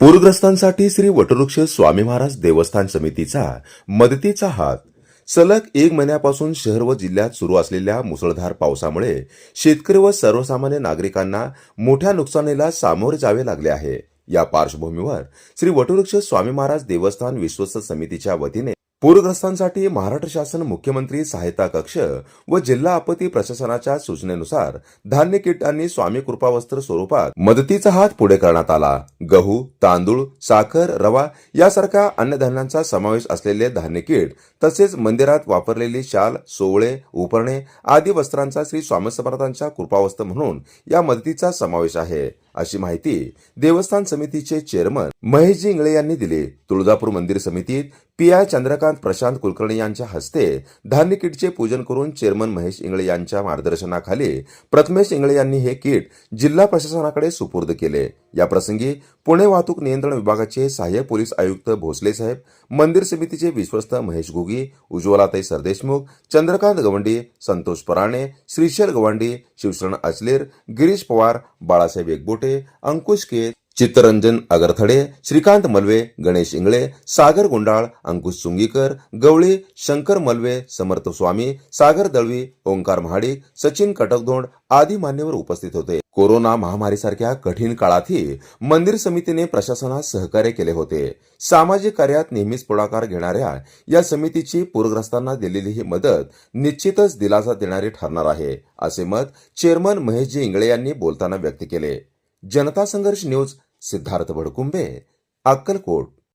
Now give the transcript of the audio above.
पूरग्रस्तांसाठी श्री वटवृक्ष स्वामी महाराज देवस्थान समितीचा मदतीचा हात. सलग एक महिन्यापासून शहर व जिल्ह्यात सुरू असलेल्या मुसळधार पावसामुळे शेतकरी व सर्वसामान्य नागरिकांना मोठ्या नुकसानीला सामोरे जावे लागले आहे. या पार्श्वभूमीवर श्री वटवृक्ष स्वामी महाराज देवस्थान विश्वस्त समितीच्या वतीने पूरग्रस्तांसाठी महाराष्ट्र शासन मुख्यमंत्री सहायता कक्ष व जिल्हा आपत्ती प्रशासनाच्या सूचनेनुसार धान्य किट आणि स्वामी कृपावस्त्र स्वरूपात मदतीचा हात पुढे करण्यात आला. गहू तांदूळ साखर रवा यासारख्या अन्नधान्यांचा समावेश असलेले धान्य किट तसेच मंदिरात वापरलेली शाल सोवळे उपरणे आदी वस्त्रांचा श्री स्वामी समर्थांच्या कृपावस्त्र म्हणून या मदतीचा समावेश आहे. अशी माहिती देवस्थान समितीचे चेअरमन महेशजी इंगळे यांनी दिली. तुळजापूर मंदिर समितीत पी आय चंद्रकांत प्रशांत कुलकर्णी यांच्या हस्ते धान्य किटचे पूजन करून चेअरमन महेश इंगळे यांच्या मार्गदर्शनाखाली प्रथमेश इंगळे यांनी हे किट जिल्हा प्रशासनाकडे सुपूर्द केले. या प्रसंगी पुणे वाहतूक नियंत्रण विभागाचे सहाय्यक पोलीस आयुक्त भोसले साहेब मंदिर समितीचे विश्वस्त महेश घुगी उज्ज्वलाताई सरदेशमुख चंद्रकांत गवंडी संतोष पराणे श्रीशैल गवंडी शिवशरण अचलेर गिरीश पवार बाळासाहेब एकबोटे अंकुश केत चित्तरंजन अगरथडे श्रीकांत मलवे गणेश इंगळे सागर गुंडाळ अंकुश सुंगीकर गवळी शंकर मलवे समर्थ स्वामी सागर दळवी ओंकार महाडिक सचिन कटकधोंड आदी मान्यवर उपस्थित होते. कोरोना महामारीसारख्या कठीण काळातही मंदिर समितीने प्रशासनास सहकार्य केले होते. सामाजिक कार्यात नेहमीच पुढाकार घेणाऱ्या या समितीची पूरग्रस्तांना दिलेली ही मदत निश्चितच दिलासा देणारी ठरणार आहे असे मत चेअरमन महेशजी इंगळे यांनी बोलताना व्यक्त केले. जनता संघर्ष न्यूज సిద్ధార్థ బడుకుంబే అక్కల్కోట్